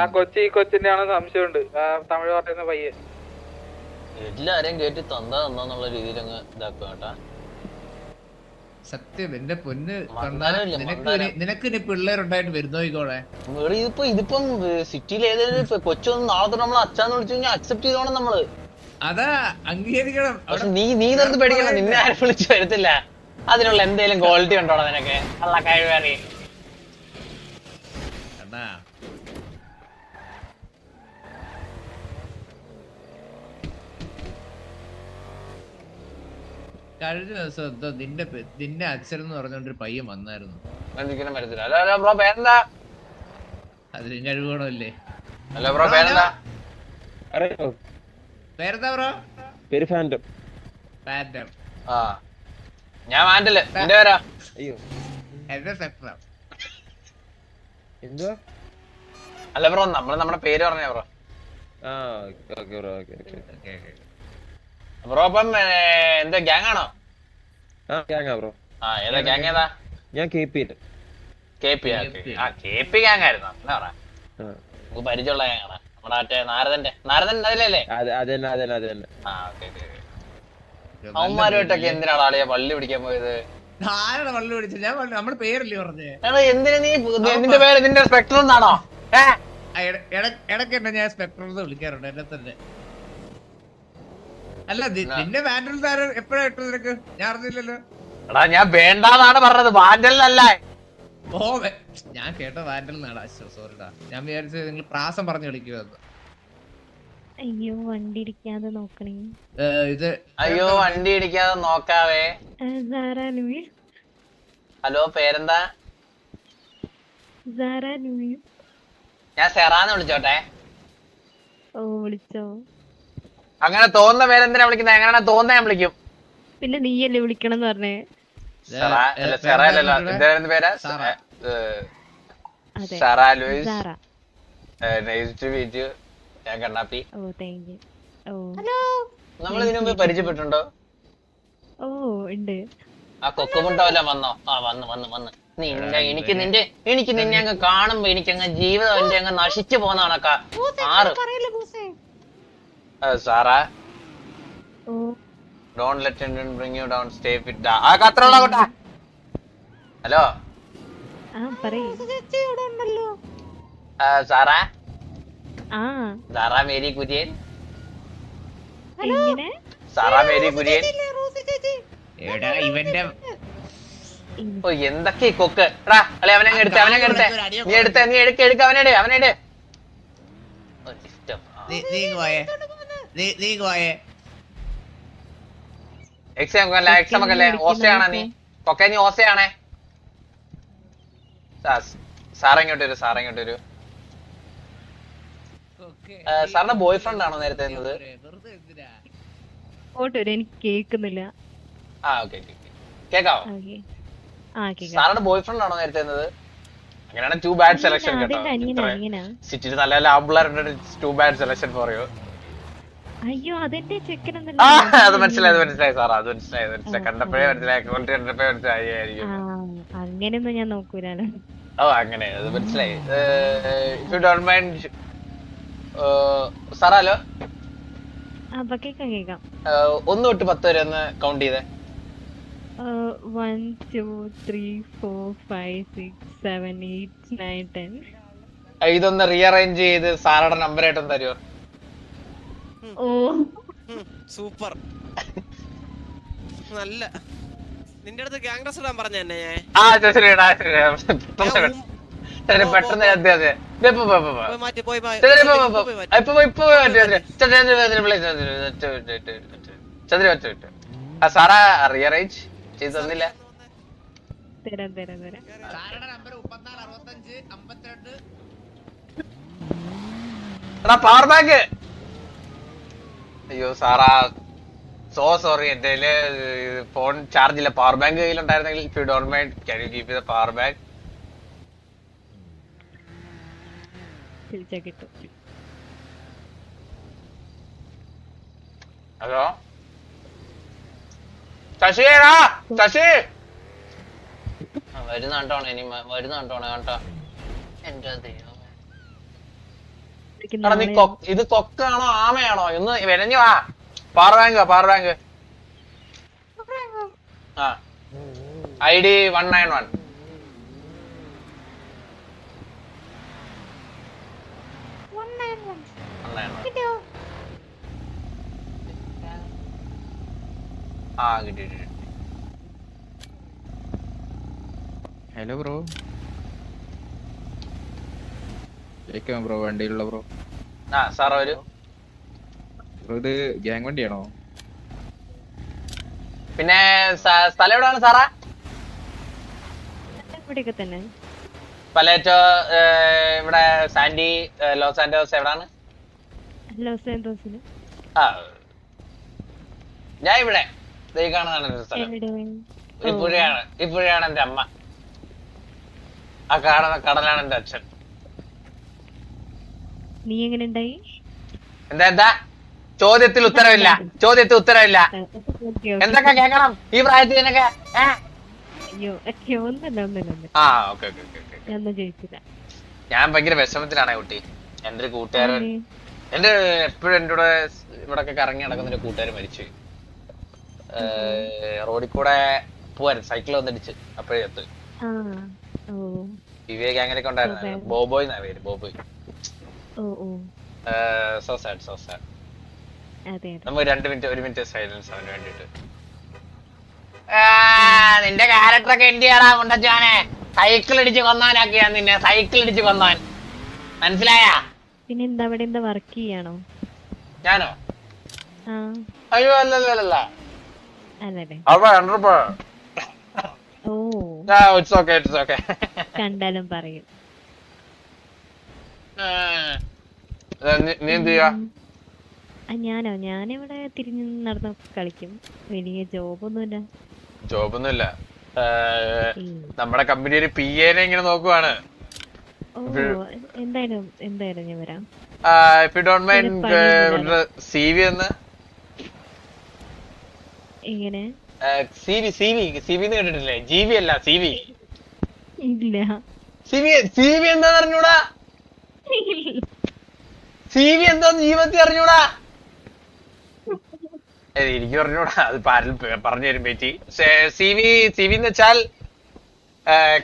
ആ കൊച്ചി കൊച്ചിന്റെ ആണ് സംശയമുണ്ട്. തമിഴ് പറയുന്ന പയ്യൻ. എല്ലാരെയും കേട്ടി തന്താ തന്നുള്ള രീതിയിൽ അങ്ങ് ഇതാക്കുക കേട്ടാ. സത്യം എന്റെ പൊന്ന് നിനക്ക് നിനക്ക് പിള്ളേരുണ്ടായിട്ട് വരുന്നോ ഇക്കോടെ ഇവിടെ ഇതിപ്പോ ഇതിപ്പം സിറ്റിയിൽ ഏതെങ്കിലും കൊച്ചൊന്നും നാളെ തൊട്ട് നമ്മൾ അച്ഛാന്ന് വിളിച്ചു കഴിഞ്ഞാൽ അക്സെപ്റ്റ് ചെയ്തോണം നമ്മൾ. അതാ അംഗീകരിക്കണം. പക്ഷെ നീ നീ നിർത്ത് പേടിക്കണം നിന്നെ ആരും വിളിച്ചു വരത്തില്ല. അതിനുള്ള എന്തേലും ക്വാളിറ്റി ഉണ്ടോടാ നിനക്ക്? നല്ല കഴിവേറി കഴിഞ്ഞ ദിവസം എന്തോ നിന്റെ പെ- നിന്റെ അച്ഛൻ എന്ന് പറഞ്ഞോണ്ട് ഒരു പയ്യൻ വന്നായിരുന്നു. ഒരിക്കലും വരത്തില്ല ഹലോ ഹലോ ബ്രോ പേരെന്താ? അതിലും കഴിവുകളല്ലേ ഹലോ ബ്രോ പേരെന്താ? അറിയോ? പേരെന്താ ബ്രോ? പേര് ഫാന്റം. ആ. ഞാൻ മാൻഡൽ എന്റെ പേരാ? അയ്യോ. എന്റെ സെക്ടർ എന്തുവാ? അല്ല ബ്രോ നമ്മൾ നമ്മുടെ പേര് പറഞ്ഞ ബ്രോ? ആ okay bro okay okay. Bro അപ്പം എന്താ ഗ്യാങ് ആണോ ആ ഗ്യാങ്ങാ ബ്രോ ആ ഏതാ ഗ്യാങ് ഏതാ? ഞാൻ കെ പി കെ പി ആ കെ പി ഗ്യാങ് ആയിരുന്നു. എന്നാ പറ. നമുക്ക് പരിചയമുള്ള ഗ്യാങ് ആണ്. നമ്മുടെ മറ്റേ നാരദന്റെ. നാരദൻ അതിലല്ലേ? ആ ഓക്കെ അവന്മാരുമായിട്ടൊക്കെ എന്തിനാണ് ആളിയെ പള്ളി പിടിക്കാൻ പോയത്? പിടിച്ചത്? ഞാൻ പേരല്ലേ പറഞ്ഞേ. എടാ എന്തിനാ നീ നിന്റെ പേര് നിന്റെ സ്പെക്ടർ എന്നാണോ? ഇടയ്ക്ക് എന്നെ ഞാൻ സ്പെക്ടർ എന്ന് വിളിക്കാറുണ്ട് എന്നെ തന്നെ. അല്ല നിന്റെ വാൻഡൽ താരം എപ്പോഴാ ഇട്ടത് നിനക്ക്? ഞാൻ അറിഞ്ഞില്ലല്ലോ. എടാ ഞാൻ വേണ്ടാന്നാണ് പറഞ്ഞത്. വാൻഡലിനല്ല. ഓ ഞാൻ കേട്ട വാൻഡൽ എന്നാടാ സോറിടാ ഞാൻ വിചാരിച്ചത് നിങ്ങൾ പ്രാസം പറഞ്ഞു കളിക്കുമെന്ന് അയ്യോ വണ്ടി ഇടിക്കാതെ നോക്കണേ. ഇത് അയ്യോ വണ്ടി ഇടിക്കാതെ നോക്കാവേ. ഹലോ പേരെന്താ? ഞാൻ സെറാന്ന് വിളിച്ചോട്ടെ. ഓ വിളിച്ചോ. അങ്ങനെ തോന്നുന്ന പേരെന്തിനാ വിളിക്കുന്നത് എങ്ങനെയാണ് തോന്നുന്ന ഞാൻ വിളിക്കും. പിന്നെ നീയല്ലേ വിളിക്കണം എന്ന് പറഞ്ഞേ? എന്തായിരുന്നു പേര്? സാറ. അതെ. Sara Louis. Sara. Nice to meet you. ഞാൻ കണ്ണാപ്പി. Oh thank you oh. നമ്മൾ ഇതിനു മുമ്പ് പരിചയപ്പെട്ടുണ്ടോ ഓ ഉണ്ട്. ആ കൊക്കുമുണ്ട വന്നോ? ആ വന്ന് വന്ന് വന്ന്. നിന്നെ എനിക്ക് നിന്റെ എനിക്ക് നിന്നെ അങ്ങ് കാണുമ്പോ എനിക്ക് അങ്ങ് ജീവിതം എന്റെ അങ്ങ് നശിച്ചു ആറ്. Sara don't let bring you down stay fit ആ കത്രമുള്ള കൊട്ടാ ഹലോ ആ പറയൂ. സാറാ ആ. Sara Mary Kurian Sara Mary Kurian എടാ ഇവന്റെ ഓ എന്തൊക്കെ കൊക്ക്? എടാ അല്ലെ അവനെ അങ്ങ് എടുത്ത് അവനെ അങ്ങ് എടുത്ത്. നീ എടുത്ത് നീ എടുക്ക എടുക്ക അവനെ അവനെട് ഓ, ഇഷ്ടം. നീ- നീ എക്സാം അല്ല എക്സാം ഒക്കെ അല്ലേ? ഓസയാണോ നീ? കൊക്കെ നീ ഓസയാണേ? സാർ ഇങ്ങോട്ട് വരൂ സാർ ഇങ്ങോട്ട് വരൂ. സാറിന്റെ ബോയ് ഫ്രണ്ട് ആണോ നേരത്തെ എനിക്ക് കേൾക്കുന്നില്ല. ആ ഓക്കെ കേക്കാവോ? ഓക്കെ. ആ കേൾക്കാം സാറിന്റെ ബോയ് ഫ്രണ്ട് ആണോ നേരത്തെ അങ്ങനെയാണ് ടു ബാഡ് സെലക്ഷൻ കേട്ടോ. സിറ്റിയിൽ നല്ല നല്ല ആമ്പിള്ളേരുണ്ട് too bad selection for you അയ്യോ അതെന്റെ ആ ചെക്കനെന്നല്ല അത് മനസ്സിലായി അത് മനസ്സിലായി സാർ അത് മനസ്സിലായി കണ്ടപ്പോഴേ മനസ്സിലായി ക്വാളിറ്റി കണ്ടപ്പോഴേ മനസ്സിലായി. അങ്ങനെയൊന്നും ഞാൻ നോക്കൂലാണ് ഓ അങ്ങനെ അത് മനസ്സിലായി. If you don't mind sir hello? ഒന്ന് തൊട്ട് പത്ത് വരെ ഒന്ന് കൗണ്ട് ചെയ്തേ. One two three four five six seven eight nine ten ഇതൊന്ന് റീഅറേഞ്ച് ചെയ്ത് സാറുടെ നമ്പർ ആയിട്ടൊന്ന് തരുമോ സൂപ്പർ നല്ല നിന്റെ അടുത്ത് ഗ്യാങ് ഡ്രസ് ഇടാൻ പറഞ്ഞ എന്നെ ഞാൻ പെട്ടെന്ന് അതെ അതെ മാറ്റി പോയി. ചന്ദ്ര. ആ സാറാ റീഅറേഞ്ച് ചെയ്ത് തന്നില്ല തരാം തരാം തരാം എടാ പവർ ബാങ്ക് അയ്യോ സാറാ സോ സോറി എന്റെ ഫോൺ ചാർജ് ഇല്ല. Power bank കയ്യിലുണ്ടായിരുന്നെങ്കിൽ if you don't mind can you keep the power bank hello? ശശിയേടാ Sasi! വരുന്ന കണ്ടോണേ ഇനി വരുന്ന കണ്ടോണേ കേട്ടോ എന്റെ ദൈവമേ. എനിക്ക് എടാ നീ കൊക്ക് ഇത് കൊക്കാണോ ആമയാണോ? ഒന്ന് വിരഞ്ഞു വാ. പവർ പാർവാങ്ക് പവർ ബാങ്ക് ആ. I D one nine one. ആ കിട്ടി. ഹലോ ബ്രോ ജയിക്കാം ബ്രോ വണ്ടിയിലുള്ള ബ്രോ ആ സാർ ഒരു ബ്രോ ഇത് ഗ്യാങ് വണ്ടിയാണോ? പിന്നെ സ്ഥലം എവിടെയാണ് സാറാ? ഇവിടെയൊക്കെ തന്നെ. പലേറ്റോ ഇവിടെ സാൻഡി ലോസ് ആൻഡോസ് എവിടാണ്? ലോസ് ആൻഡോസിൽ. ആ. ഞാൻ ഇവിടെ. ദേ ഈ കാണുന്നതാണ് എന്റെ സ്ഥലം. എവിടെ? ഈ പുഴയാണ് ഈ പുഴയാണ് എന്റെ അമ്മ. ആ കാണുന്ന കടലാണ് എന്റെ അച്ഛൻ. നീ എങ്ങനെ ഉണ്ടായി? എന്താ എന്താ? ചോദ്യത്തിൽ ഉത്തരവില്ല. ചോദ്യത്തിൽ ഉത്തരവില്ല. എന്തൊക്കെ കേക്കണം ഈ പ്രായത്തിൽ നിനക്ക്? അയ്യോ ഒന്നല്ല ഒന്നല്ല ആ ഓക്കെ ഓക്കെ ഓക്കെ ഞാനൊന്നും ചോദിച്ചില്ല ഞാൻ ഭയങ്കര വിഷമത്തിലാണ് കുട്ടി. എന്റെ ഒരു കൂട്ടുകാരൻ? എന്റെ എപ്പോഴും എന്റെ കൂടെ ഇവിടെ ഒക്കെ കറങ്ങി നടക്കുന്ന ഒരു കൂട്ടുകാരൻ മരിച്ചു. റോഡിൽ കൂടെ പോവാൻ സൈക്കിൾ വന്നിടിച്ച് അപ്പോഴേ എത്ത്. വിവേക് അങ്ങനെയൊക്കെ ഉണ്ടായിരുന്നു. ബോബോയ് എന്നാ പേര് ബോബോയ്. സോ സാഡ് സോ സാഡ് നമുക്ക് രണ്ട് മിനിറ്റ് ഒരു മിനിറ്റ് സൈലൻസ് അവന് വേണ്ടിട്ട് നിന്റെ ക്യാരക്ടർ ഒക്കെ എന്ത് ചെയ്യാടാ മുണ്ടച്ചാനെ? സൈക്കിൾ അടിച്ച് കൊന്നാനാക്കിയാ നിന്നെ സൈക്കിൾ അടിച്ച് കൊന്നാൻ മനസ്സിലായാ? പിന്നെ എന്താ അവിടെ എന്താ വർക്ക് ചെയ്യാണോ? ഞാനോ? ആ. അയ്യോ അല്ലല്ല കണ്ടാലും അവിടെ കണ്ടപ്പോ oh it's okay it's okay കണ്ടാലും പറയും നീ എന്ത് ചെയ്യാ? ആ ഞാനോ? ഞാനിവിടെ തിരിഞ്ഞു നടന്ന് കളിക്കും. വലിയ ജോബൊന്നുമില്ല. ജോബൊന്നുമില്ല. നമ്മുടെ കമ്പനി ഒരു പി എനെ ഇങ്ങനെ നോക്കുവാണ്. എന്തായാലും എന്തായാലും ഞാൻ വരാം. ഇഫ് യു ഡോണ്ട് മൈൻഡ് ഒരു പണിയൊന്നുമില്ല. സി വി എന്ന് എങ്ങനെ? C V C V C V കേട്ടിട്ടില്ലേ? ജി വി അല്ല സി വി ഇല്ല. സി വി സി വി എന്താന്ന് അറിഞ്ഞൂടാ? സി വി എന്താന്ന് ജീവിതത്തിൽ അറിഞ്ഞൂടാ. എനിക്ക് പറഞ്ഞൂടാ അത് പാരൽ പറഞ്ഞു തരും പേറ്റി C V V C V എന്ന് വെച്ചാൽ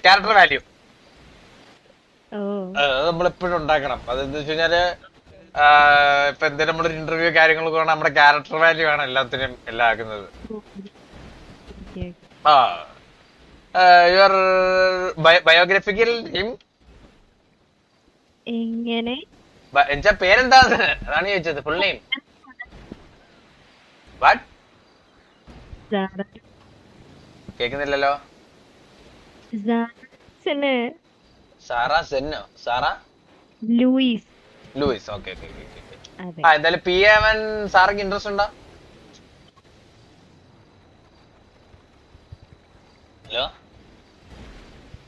ക്യാരക്ടർ വാല്യൂ ഓ. നമ്മളെപ്പോഴും ഉണ്ടാക്കണം. അതെന്ന് വെച്ച് കഴിഞ്ഞാൽ ഇപ്പൊ എന്തെങ്കിലും നമ്മളൊരു ഇന്റർവ്യൂ കാര്യങ്ങളൊക്കെ വേണം നമ്മുടെ ക്യാരക്ടർ വാല്യൂ ആണ് എല്ലാത്തിനും എല്ലാം ആക്കുന്നത്. ആ. യുവർ ബയോഗ്രഫിക്കൽ എങ്ങനെ? എന്താ പേരെന്താണ് അതാണ് ചോദിച്ചത് ഫുൾ നെയിം വാട്ട് കേക്കുന്നില്ലല്ലോ? സാറ സെന്നോ സാറ? ലൂയിസ് ലൂയിസ് ഓക്കെ ആ എന്തായാലും പി എവൻ സാർക്ക് ഇൻട്രസ്റ്റ് ഉണ്ടോ? ഹലോ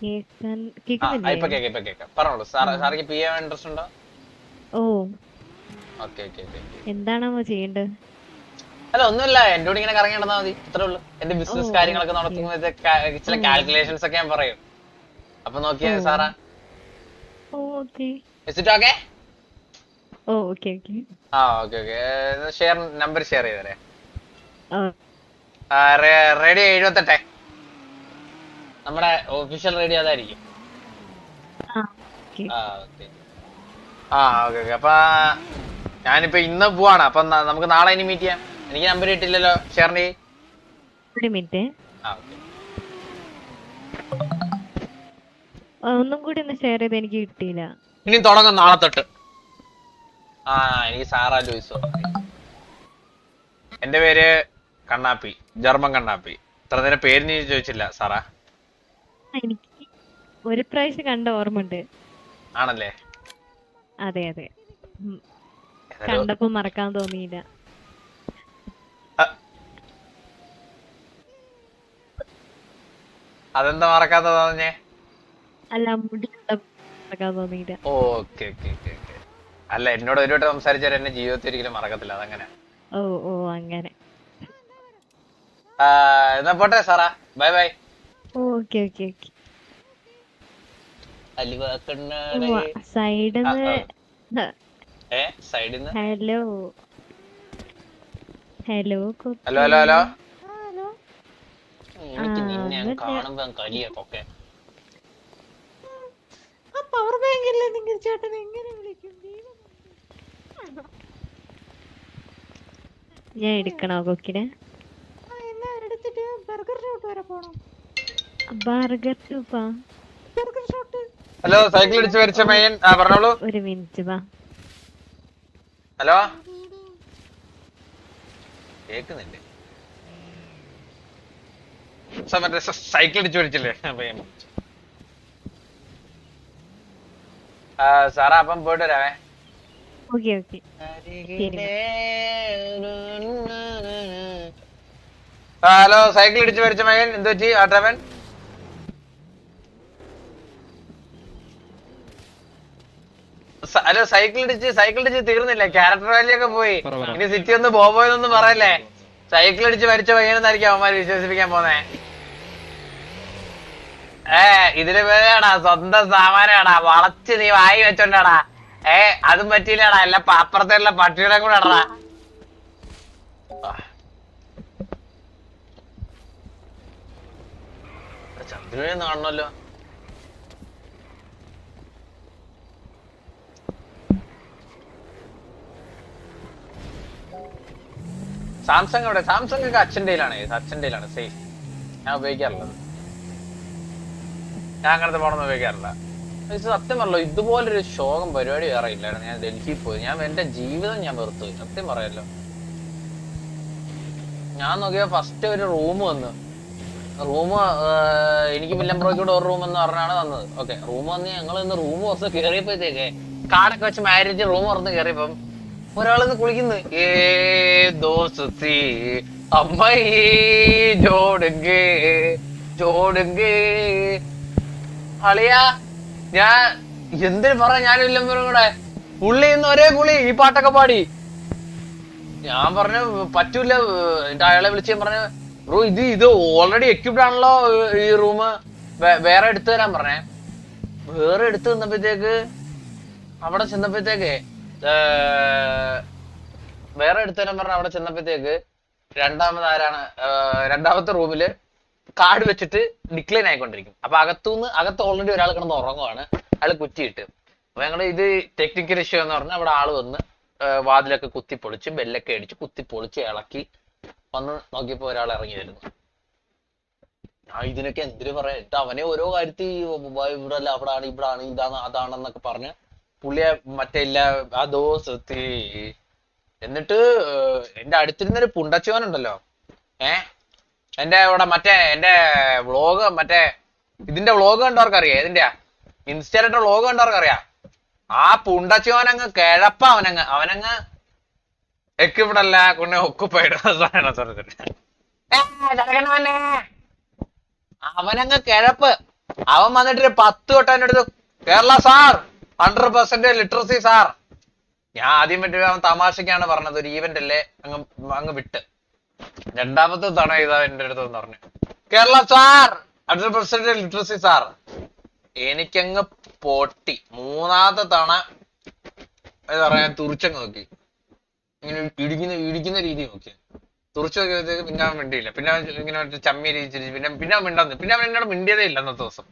ഇപ്പൊ കേക്കുന്നില്ലേ? കേക്കാം ഇപ്പൊ കേക്കാം. പറഞ്ഞോളൂ. സാർ സാർക്ക് പി എവൻ ഇൻട്രസ്റ്റ് ഉണ്ടോ ഓ. ഓക്കെ ഓക്കെ ഓക്കെ എന്താണാമോ ചെയ്യേണ്ടത് അല്ല ഒന്നുമില്ല. എന്റെ കൂടെ ഇങ്ങനെ കറങ്ങി നടന്നാ മതി. ഇത്രേ ഉള്ളൂ. എന്റെ ബിസിനസ് ഓ, കാര്യങ്ങളൊക്കെ okay. നടത്തുമ്പോൾ ഇത് കാ- ചില കാൽക്കുലേഷൻസ് ഒക്കെ ഞാൻ പറയും. അപ്പൊ നോക്കിയാ ഓ. Sara. Oh okay. It okay oh okay okay. ആ okay okay. Share number share ചെയ്തരേ. Oh radio എഴുപത്തെട്ടെ. നമ്മുടെ ഒഫീഷ്യൽ റേഡിയോ അതായിരിക്കും. ആ ഓക്കെ. ആ ഓക്കെ. ഓക്കെ അപ്പൊ ഞാനിപ്പോ ഇന്ന് പോവാണ്. അപ്പൊ നമുക്ക് നാളെ ഇനി മീറ്റ് ചെയ്യാം. എനിക്ക് നമ്പർ കിട്ടില്ലല്ലോ ഷെയറിന്റെ ഒരു മിനിറ്റ് ഒന്നും കൂടി ഒന്ന് ഷെയർ ചെയ്ത് എനിക്ക് കിട്ടിയില്ല. ഇനി തുടങ്ങും നാളെ തൊട്ട്. ആ എനിക്ക് സാറാ ലൂയിസോ എന്റെ പേര് കണ്ണാപ്പി ജർമ്മൻ കണ്ണാപ്പി. ഇത്ര നേരം പേര് നീ ചോദിച്ചില്ല സാറാ. എനിക്ക് ഒരു പ്രാവശ്യം കണ്ട ഓർമ്മയുണ്ട്. ആണല്ലേ? അതെ അതെ. കണ്ടപ്പോ മറക്കാൻ തോന്നിയില്ല. അതെന്താ മറക്കാത്ത തോന്നേ അല്ല മുടി മറക്കാൻ തോന്നിയില്ല. Okay okay okay okay. അല്ല എന്നോട് ഒരു വട്ടം സംസാരിച്ചാൽ എന്നെ ജീവിതത്തിൽ ഒരിക്കലും മറക്കത്തില്ല. അതങ്ങനെ. ഓ ഓ അങ്ങനെ. എന്നാ പോട്ടെ Sara. Bye bye. Okay okay okay. സൈഡിൽ നിന്ന് hello. Hello hello hello hello. Power bank അല്ലേ നിങ്ങൾ ചേട്ടൻ എങ്ങനെ വിളിക്കും? ഞാൻ എടുക്കണോ കൊക്കിനെ? ബർഗർ ഹലോ സൈക്കിൾ അടിച്ച് വരച്ച ആ പറഞ്ഞോളൂ. ഒരു മിനിറ്റ് വാ. ഹലോ? കേക്കുന്നുണ്ട് സ- മറ്റേ സൈക്കിൾ അടിച്ച് വരച്ചില്ലേ ആ ആ സാറാ അപ്പം പോയിട്ട് വരാവേ. Okay okay. ആ, ഹലോ സൈക്കിൾ ഇടിച്ച് വരച്ച മകൻ എന്ത് പറ്റി ആട്ടവൻ ഹലോ സൈക്കിൾ ഇടിച്ച് സൈക്കിൾ ഇടിച്ച് തീർന്നില്ലേ. ക്യാരക്ടർ വാല്യൂ ഒക്കെ പോയി. ഇനി സിറ്റി ഒന്ന് ബോബോയെന്നൊന്നും പറയല്ലേ? സൈക്കിൾ അടിച്ച് മരിച്ച പയ്യനെന്നായിരിക്കും അവന്മാര് വിശ്വസിപ്പിക്കാൻ പോന്നെ. ഏ ഇതിന് പേരാടാ സ്വന്തം സാമാനാടാ. വളച്ച് നീ വായി വെച്ചോണ്ടാടാ. ഏ അതും പറ്റിയില്ലടാ. അല്ല അപ്പുറത്തുള്ള പട്ടിയുടെ കൂടെ ഇടടാ. ചന്ദ്രനെ കാണണല്ലോ സാംസങ് അവിടെ സാംസങ് ഒക്കെ അച്ഛന്റെ അച്ഛന്റെ സേഫ് ഞാൻ ഉപയോഗിക്കാറുള്ളത്. ഞാൻ അങ്ങനത്തെ ഫോണൊന്നും ഉപയോഗിക്കാറില്ല. സത്യം പറഞ്ഞല്ലോ ഇതുപോലൊരു ശോകം പരിപാടി വേറെ ഇല്ലായിരുന്നു. ഞാൻ ഡൽഹിയിൽ പോയി. ഞാൻ എന്റെ ജീവിതം ഞാൻ വെറുത്തു. സത്യം പറയല്ലോ. ഞാൻ നോക്കിയ ഫസ്റ്റ് ഒരു റൂം വന്ന്. റൂം എനിക്ക് വില്ലംബ്രോയ്ക്കൂടെ ഒരു റൂം എന്ന് പറഞ്ഞാണ് തന്നത്. ഓക്കെ റൂം വന്ന് ഞങ്ങൾ ഇന്ന് റൂം കുറച്ച് കയറിയപ്പോഴത്തേക്ക് കാടൊക്കെ വെച്ച് മാരേജ് റൂം തുറന്ന് കയറിയപ്പം ഒരാളിന്ന് കുളിക്കുന്നു ഏ ജോടുങ്കേ അളിയാ ഞാൻ എന്തിനു പറ വില്ലംബ്രോയും കൂടെ? പുള്ളി ഇന്ന് ഒരേ കുളി ഈ പാട്ടൊക്കെ പാടി. ഞാൻ പറഞ്ഞു പറ്റൂല എന്റെ അയാളെ വിളിച്ച് ഞാൻ പറഞ്ഞു ബ്രോ ഇത് ഇത് ഓൾറെഡി എക്യുപ്ഡ് ആണല്ലോ ഈ റൂം വേറെ എടുത്തു തരാൻ പറഞ്ഞേ. വേറെ എടുത്തു തന്നപ്പോഴത്തേക്ക് അവിടെ ചെന്നപ്പോഴത്തേക്ക് വേറെ എടുത്തു തരാൻ പറഞ്ഞ അവിടെ ചെന്നപ്പോഴത്തേക്ക് രണ്ടാമത് ആരാണ്? രണ്ടാമത്തെ റൂമിൽ കാർഡ് വെച്ചിട്ട് ഡിക്ലൈൻ ആയിക്കൊണ്ടിരിക്കും. അപ്പൊ അകത്തുനിന്ന് അകത്ത് ഓൾറെഡി ഒരാൾ കിടന്ന് ഉറങ്ങുവാണ്. അയാൾ കുറ്റിയിട്ട്. അപ്പൊ ഞങ്ങൾ ഇത് ടെക്നിക്കൽ ഇഷ്യൂ എന്ന് പറഞ്ഞാൽ അവിടെ ആൾ വന്ന് വാതിലൊക്കെ കുത്തി പൊളിച്ച് ബെല്ലൊക്കെ അടിച്ച് കുത്തി പൊളിച്ച് ഇളക്കി വന്ന് നോക്കിയപ്പോ ഒരാൾ ഇറങ്ങി വരുന്നു ആ ഇതിനൊക്കെ എന്തിനു പറയാ? അവനെ ഓരോ കാര്യത്തിൽ ഇവിടെ അല്ല അവിടെ ആണ് ഇവിടെ ആണ് ഇതാണ് അതാണെന്നൊക്കെ പറഞ്ഞ് പുള്ളിയെ മറ്റേ ഇല്ല ആ ദോസത്തി എന്നിട്ട് എന്റെ അടുത്തിരുന്നൊരു പുണ്ടച്ചോനുണ്ടല്ലോ ഏ? എന്റെ ഇവിടെ മറ്റേ എന്റെ വ്ളോഗ് മറ്റേ ഇതിന്റെ വ്ളോഗ് കണ്ടവർക്ക് അറിയാം ഇതിന്റെ ഇൻസ്റ്റയിലിട്ട വ്ളോഗ് കണ്ടവർക്ക് അറിയാം ആ പുണ്ടച്ചോനങ്ങ് കിഴപ്പ അവനങ്ങ്. അവനങ്ങ് എക്കിവിടല്ല കുണ്ണെ ഒക്കുപ്പൈഡ് അവനങ്ങ് കിഴപ്പ്. അവൻ വന്നിട്ട് പത്ത് തൊട്ട് എന്റെ അടുത്ത് Kerala sir. Hundred percent literacy sir ഞാൻ ആദ്യം പറ്റി അവൻ തമാശക്കാണ് പറഞ്ഞത്. ഒരു ഈവന്റ് അല്ലേ? അങ്ങ് അങ്ങ് വിട്ട്. രണ്ടാമത്തെ തവണ ഇതാ എന്റെ അടുത്ത് പറഞ്ഞു. Kerala sir hundred percent literacy sir എനിക്കങ്ങ് പൊട്ടി. മൂന്നാമത്തെ തവണ എന്താ പറയാ തുറിച്ചങ്ങ് നോക്കി. ഇങ്ങനെ ഇടിക്കുന്ന ഇടിക്കുന്ന രീതി നോക്കി. തുറച്ചു നോക്കിയപ്പോഴത്തേക്ക് പിന്നെ അവൻ മിണ്ടിയില്ല. പിന്നെ ഇങ്ങനെ ചമ്മി രീതി പിന്നെ പിന്നെ അവൻ മിണ്ടാന്ന് പിന്നെ അവൻ എന്നോട് മിണ്ടിയതേ ഇല്ല അന്നത്തെ ദിവസം.